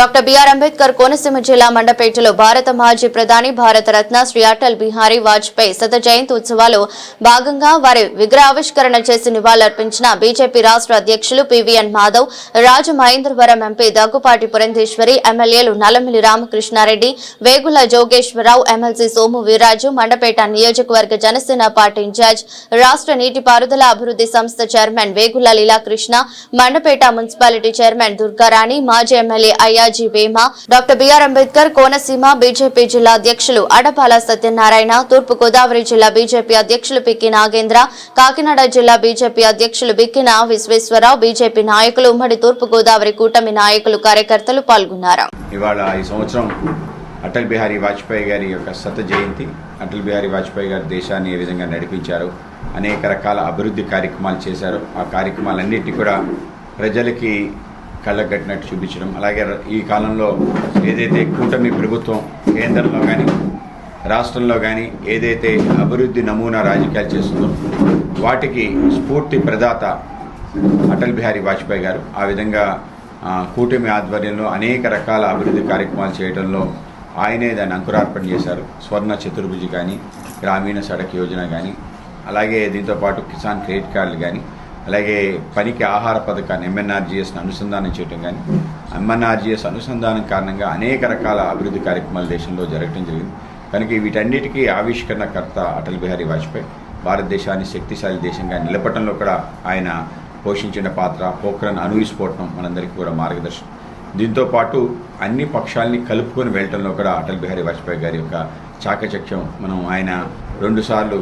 Doctor BR Ambedkar Konaseema జిల్లా మండపేటలో భారత మాజీ ప్రధాని భారత రత్న శ్రీ అటల్ బిహారీ వాజ్పేయి శత జయంతి ఉత్సవాలు భాగంగా వారి విగ్రహావిష్కరణ చేసి నివాళులర్పించిన బీజేపీ రాష్ట్ర అధ్యక్షులు పివిఎన్ మాధవ్ రాజమహేంద్రవరం ఎంపీ దగ్గుపాటి పురంధేశ్వరి ఎమ్మెల్యేలు నల్లమిల్లి రామకృష్ణారెడ్డి వేగుల జోగేశ్వరరావు ఎమ్మెల్సీ సోము వీర్రాజు మండపేట నియోజకవర్గ జనసేన పార్టీ ఇన్ఛార్జ్ రాష్ట్ర నీటిపారుదల అభివృద్ధి సంస్థ chairman Vegulla Leelakrishna Mandapeta municipality chairman Durgarani మాజీ MLA Balaji Vema doctor BR Ambedkar Konaseema BJP జిల్లా అధ్యక్షులు అడపాల సత్యనారాయణ తూర్పు గోదావరి జిల్లా బీజేపీ అధ్యక్షులు పిక్కి నాగేంద్ర కాకినాడ జిల్లా బీజేపీ అధ్యక్షులు బిక్కిన విశ్వేశ్వరరావు బీజేపీ నాయకులు ఉమ్మడి తూర్పు గోదావరి కూటమి నాయకులు కార్యకర్తలు పాల్గొన్నారు. ఇవాళ ఈ సంవత్సరం అటల్ బిహారీ వాజ్పేయి గారి యొక్క శత జయంతి. అటల్ బిహారీ వాజ్పేయి గారు దేశాన్ని ఏ విధంగా నడిపించారు అనేక రకాల అభివృద్ధి కార్యక్రమాలు చేశారు. ఆ కార్యక్రమాలన్నిటి కూడా ప్రజలకి కళ్ళగట్టినట్టు చూపించడం. అలాగే ఈ కాలంలో ఏదైతే కూటమి ప్రభుత్వం కేంద్రంలో కానీ రాష్ట్రంలో కానీ ఏదైతే అభివృద్ధి నమూనా రాజకీయాలు చేస్తుందో వాటికి స్ఫూర్తి ప్రదాత అటల్ బిహారీ వాజ్పేయి గారు. ఆ విధంగా కూటమి ఆధ్వర్యంలో అనేక రకాల అభివృద్ధి కార్యక్రమాలు చేయడంలో ఆయనే దాన్ని అంకురార్పణ చేశారు. స్వర్ణ చతుర్భుజి కానీ గ్రామీణ సడక్ యోజన కానీ అలాగే దీంతో పాటు కిసాన్ క్రెడిట్ కార్డులు కానీ అలాగే పనికి ఆహార పథకాన్ని ఎంఎన్ఆర్జీఎస్ని అనుసంధానం చేయడం కానీ ఎంఎన్ఆర్జీఎస్ అనుసంధానం కారణంగా అనేక రకాల అభివృద్ధి కార్యక్రమాలు దేశంలో జరగడం జరిగింది. కనుక వీటన్నిటికీ ఆవిష్కరణకర్త అటల్ బిహారీ వాజ్పేయి భారతదేశాన్ని శక్తిశాలి దేశంగా నిలబడంలో కూడా ఆయన పోషించిన పాత్ర పోఖ్రన్ అణు మనందరికీ కూడా మార్గదర్శనం. దీంతో పాటు అన్ని పక్షాల్ని కలుపుకొని వెళ్ళటంలో కూడా అటల్ బిహారీ వాజ్పేయి గారి యొక్క చాకచక్యం మనం ఆయన రెండుసార్లు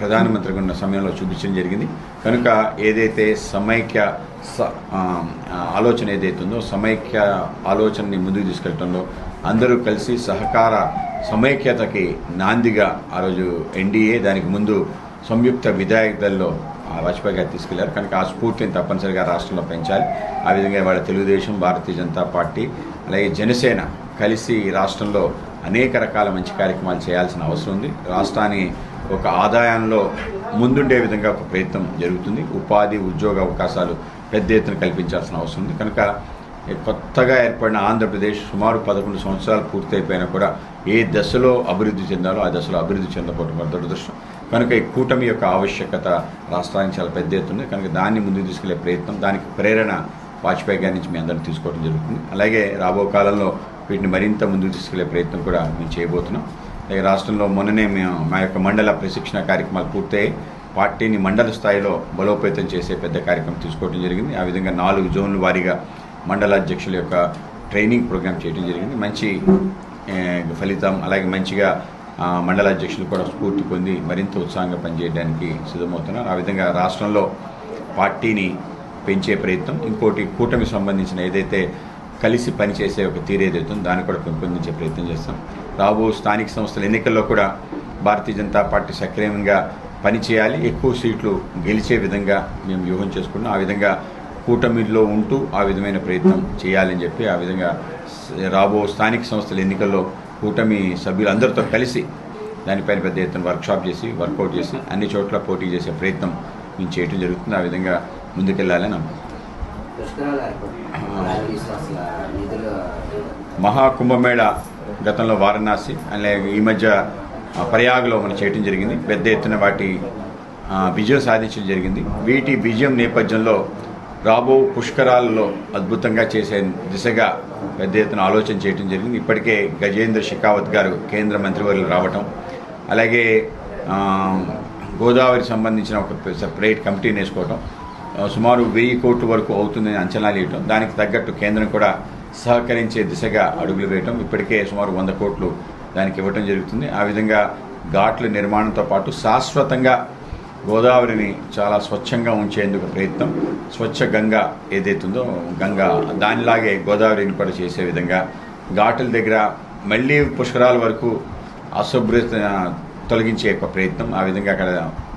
ప్రధానమంత్రిగా ఉన్న సమయంలో చూపించడం జరిగింది. కనుక ఏదైతే సమైక్య స- ఆలోచన ఏదైతే ఉందో సమైక్య ఆలోచనని ముందుకు తీసుకెళ్ళడంలో అందరూ కలిసి సహకార సమైక్యతకి నాందిగా ఆ రోజు ఎన్డీఏ దానికి ముందు సంయుక్త విధాయక దళలో వాజ్పేయి గారు తీసుకెళ్ళారు. కనుక ఆ స్ఫూర్తిని తప్పనిసరిగా రాష్ట్రంలో పెంచాలి. ఆ విధంగా వాళ్ళ తెలుగుదేశం భారతీయ జనతా పార్టీ అలాగే జనసేన కలిసి రాష్ట్రంలో అనేక రకాల మంచి కార్యక్రమాలు చేయాల్సిన అవసరం ఉంది. రాష్ట్రాన్ని ఒక ఆదాయంలో ముందుండే విధంగా ఒక ప్రయత్నం జరుగుతుంది. ఉపాధి ఉద్యోగ అవకాశాలు పెద్ద ఎత్తున కల్పించాల్సిన అవసరం ఉంది. కనుక కొత్తగా ఏర్పడిన ఆంధ్రప్రదేశ్ సుమారు పదకొండు సంవత్సరాలు పూర్తయిపోయినా కూడా ఏ దశలో అభివృద్ధి చెందాలో ఆ దశలో అభివృద్ధి చెందకపోవడం మన దురదృష్టం. కనుక ఈ కూటమి యొక్క ఆవశ్యకత రాష్ట్రానికి చాలా పెద్ద ఎత్తుంది కనుక దాన్ని ముందుకు తీసుకెళ్ళే ప్రయత్నం దానికి ప్రేరణ వాజ్పేయి గారి నుంచి మీ అందరం తీసుకోవడం జరుగుతుంది. అలాగే రాబో కాలంలో వీటిని మరింత ముందుకు తీసుకెళ్ళే ప్రయత్నం కూడా మేము చేయబోతున్నాం. రాష్ట్రంలో మొన్ననే మేము మా యొక్క మండల ప్రశిక్షణ కార్యక్రమాలు పూర్తయి పార్టీని మండల స్థాయిలో బలోపేతం చేసే పెద్ద కార్యక్రమం తీసుకోవడం జరిగింది. ఆ విధంగా నాలుగు జోన్ల వారీగా మండల అధ్యక్షుల యొక్క ట్రైనింగ్ ప్రోగ్రామ్ చేయడం జరిగింది. మంచి ఫలితం అలాగే మంచిగా మండల అధ్యక్షులు కూడా స్ఫూర్తి పొంది మరింత ఉత్సాహంగా పనిచేయడానికి సిద్ధమవుతున్నారు. ఆ విధంగా రాష్ట్రంలో పార్టీని పెంచే ప్రయత్నం ఇంకోటి కూటమి సంబంధించిన ఏదైతే కలిసి పనిచేసే ఒక తీరు ఏదైతే దాన్ని కూడా పెంపొందించే ప్రయత్నం చేస్తాం. రాబో స్థానిక సంస్థల ఎన్నికల్లో కూడా భారతీయ జనతా పార్టీ సక్రమంగా పనిచేయాలి. ఎక్కువ సీట్లు గెలిచే విధంగా మేము వ్యూహం చేసుకున్నాం. ఆ విధంగా కూటమిలో ఉంటూ ఆ విధమైన ప్రయత్నం చేయాలని చెప్పి ఆ విధంగా రాబో స్థానిక సంస్థల ఎన్నికల్లో కూటమి సభ్యులందరితో కలిసి దానిపైన పెద్ద ఎత్తున వర్క్షాప్ చేసి వర్కౌట్ చేసి అన్ని చోట్ల పోటీ చేసే ప్రయత్నం మేము చేయడం జరుగుతుంది. ఆ విధంగా ముందుకెళ్ళాలని మహాకుంభమేళ గతంలో వారణాసి అలాగే ఈ మధ్య ప్రయాగ్లో మనం చేయటం జరిగింది. పెద్ద ఎత్తున వాటి విజయం సాధించడం జరిగింది. వీటి విజయం నేపథ్యంలో రాబో పుష్కరాలలో అద్భుతంగా చేసే దిశగా పెద్ద ఎత్తున ఆలోచన చేయడం జరిగింది. ఇప్పటికే గజేంద్ర షెకావత్ గారు కేంద్ర మంత్రివర్యులు రావటం అలాగే గోదావరి సంబంధించిన ఒక సపరేట్ కమిటీని వేసుకోవటం సుమారు వెయ్యి కోట్ల వరకు అవుతుందని అంచనాలు వేయటం దానికి తగ్గట్టు కేంద్రం కూడా సహకరించే దిశగా అడుగులు వేయటం. ఇప్పటికే సుమారు వంద కోట్లు దానికి ఇవ్వటం జరుగుతుంది. ఆ విధంగా ఘాట్ల నిర్మాణంతో పాటు శాశ్వతంగా గోదావరిని చాలా స్వచ్ఛంగా ఉంచేందుకు ప్రయత్నం. స్వచ్ఛ గంగా ఏదైతుందో గంగా దానిలాగే గోదావరిని కూడా చేసే విధంగా ఘాటుల దగ్గర మళ్ళీ పుష్కరాల వరకు అశుభ్రత తొలగించే ఒక ప్రయత్నం ఆ విధంగా అక్కడ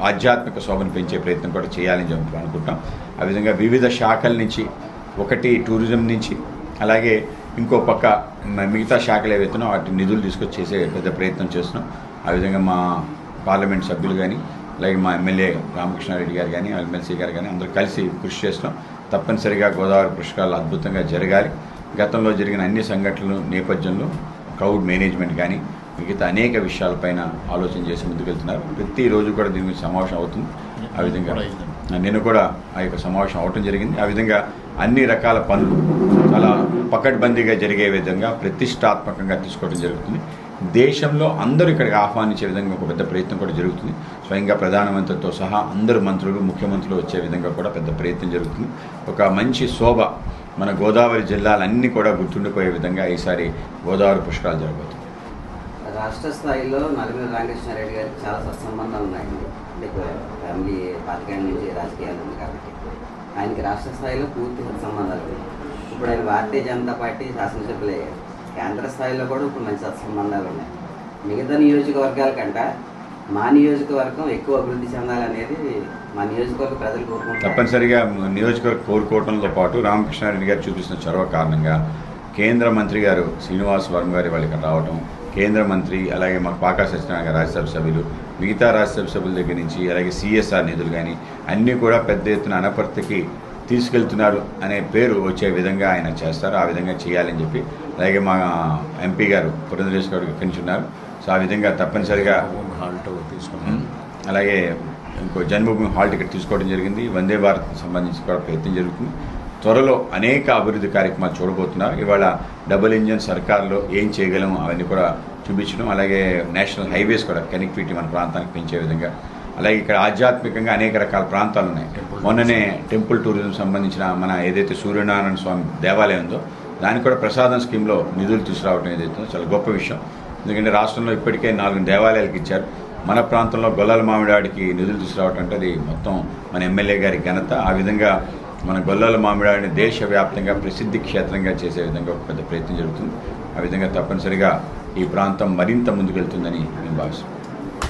ఆధ్యాత్మిక శోభను పెంచే ప్రయత్నం కూడా చేయాలని చెప్పి అనుకుంటాం ఆ విధంగా వివిధ శాఖల నుంచి ఒకటి టూరిజం నుంచి అలాగే ఇంకో పక్క మిగతా శాఖలు ఏవైతున్నాయో వాటి నిధులు తీసుకొచ్చి చేసే పెద్ద ప్రయత్నం చేస్తున్నాం. ఆ విధంగా మా పార్లమెంట్ సభ్యులు కానీ అలాగే మా ఎమ్మెల్యే రామకృష్ణారెడ్డి గారు కానీ ఎమ్మెల్సీ గారు కానీ అందరూ కలిసి కృషి చేస్తున్నాం. తప్పనిసరిగా గోదావరి పుష్కరాలు అద్భుతంగా జరగాలి. గతంలో జరిగిన అన్ని సంఘటనలు నేపథ్యంలో క్రౌడ్ మేనేజ్మెంట్ కానీ మిగతా అనేక విషయాలపైన ఆలోచన చేసి ముందుకెళ్తున్నారు. ప్రతిరోజు కూడా దీని గురించి సమావేశం అవుతుంది. ఆ విధంగా నేను కూడా ఆ యొక్క సమావేశం అవటం జరిగింది. ఆ విధంగా అన్ని రకాల పనులు చాలా పకడ్బందీగా జరిగే విధంగా ప్రతిష్టాత్మకంగా తీసుకోవడం జరుగుతుంది. దేశంలో అందరూ ఇక్కడికి ఆహ్వానించే విధంగా ఒక పెద్ద ప్రయత్నం కూడా జరుగుతుంది. స్వయంగా ప్రధానమంత్రితో సహా అందరు మంత్రులు ముఖ్యమంత్రులు వచ్చే విధంగా కూడా పెద్ద ప్రయత్నం జరుగుతుంది. ఒక మంచి శోభ మన గోదావరి జిల్లాలన్నీ కూడా గుర్తుండిపోయే విధంగా ఈసారి గోదావరి పుష్కరాలు జరగబోతుంది రాష్ట్ర స్థాయిలో నలుగురు రామకృష్ణారెడ్డి గారికి చాలా సత్సంబంధాలు ఉన్నాయండి అంటే ఫ్యామిలీ పాతికేళ్ళ నుంచి రాజకీయాలు ఉంది కాబట్టి. ఆయనకి రాష్ట్ర స్థాయిలో పూర్తి సత్సంబంధాలు ఉన్నాయి. ఇప్పుడు ఆయన భారతీయ జనతా పార్టీ శాసనసభ్యులు అయ్యారు. కేంద్ర స్థాయిలో కూడా ఇప్పుడు మంచి సత్సంబంధాలు ఉన్నాయి. మిగతా నియోజకవర్గాల కంటే మా నియోజకవర్గం ఎక్కువ అభివృద్ధి చెందాలనేది మా నియోజకవర్గ ప్రజలు కోరుకుంటారు తప్పనిసరిగా నియోజకవర్గ కోరుకోవడంతో పాటు రామకృష్ణారెడ్డి గారు చూపిస్తున్న చొరవ కారణంగా కేంద్ర మంత్రి గారు శ్రీనివాస్ వర్మ గారి వాళ్ళకి రావడం కేంద్ర మంత్రి అలాగే మా పాకా సత్యనారాయణ గారు రాజ్యసభ సభ్యులు మిగతా రాజ్యసభ సభ్యుల దగ్గర నుంచి అలాగే సిఎస్ఆర్ నిధులు కానీ అన్నీ కూడా పెద్ద ఎత్తున అనపర్తికి తీసుకెళ్తున్నారు అనే పేరు వచ్చే విధంగా ఆయన చేస్తారు. ఆ విధంగా చేయాలని చెప్పి అలాగే మా ఎంపీ గారు పురంధరేష్ గారు ఇక్కడి నుంచి ఉన్నారు. సో ఆ విధంగా తప్పనిసరిగా హాల్ట్ తీసుకున్నాం. అలాగే ఇంకో జన్మభూమి హాల్ టికెట్ తీసుకోవడం జరిగింది. వందే భారత్ సంబంధించి కూడా ప్రయత్నం జరుగుతుంది. త్వరలో అనేక అభివృద్ధి కార్యక్రమాలు చూడబోతున్నారు. ఇవాళ డబుల్ ఇంజన్ సర్కార్లో ఏం చేయగలం అవన్నీ కూడా చూపించడం అలాగే నేషనల్ హైవేస్ కూడా కనెక్టివిటీ మన ప్రాంతానికి పెంచే విధంగా. అలాగే ఇక్కడ ఆధ్యాత్మికంగా అనేక రకాల ప్రాంతాలు ఉన్నాయి. మొన్ననే టెంపుల్ టూరిజం సంబంధించిన మన ఏదైతే సూర్యనారాయణ స్వామి దేవాలయం ఉందో దానికి కూడా ప్రసాదం స్కీమ్లో నిధులు తీసుకురావడం ఏదైతే ఉందో చాలా గొప్ప విషయం. ఎందుకంటే రాష్ట్రంలో ఇప్పటికే నాలుగు దేవాలయాలకు ఇచ్చారు. మన ప్రాంతంలో గొల్లల మామిడాడికి నిధులు తీసుకురావటం అంటే అది మొత్తం మన ఎమ్మెల్యే గారి ఘనత. ఆ విధంగా మన గొల్లల మామిడాడిని దేశవ్యాప్తంగా ప్రసిద్ధి క్షేత్రంగా చేసే విధంగా ఒక పెద్ద ప్రయత్నం జరుగుతుంది. ఆ విధంగా తప్పనిసరిగా ఈ ప్రాంతం మరింత ముందుకెళ్తుందని నేను భావిస్తున్నాను.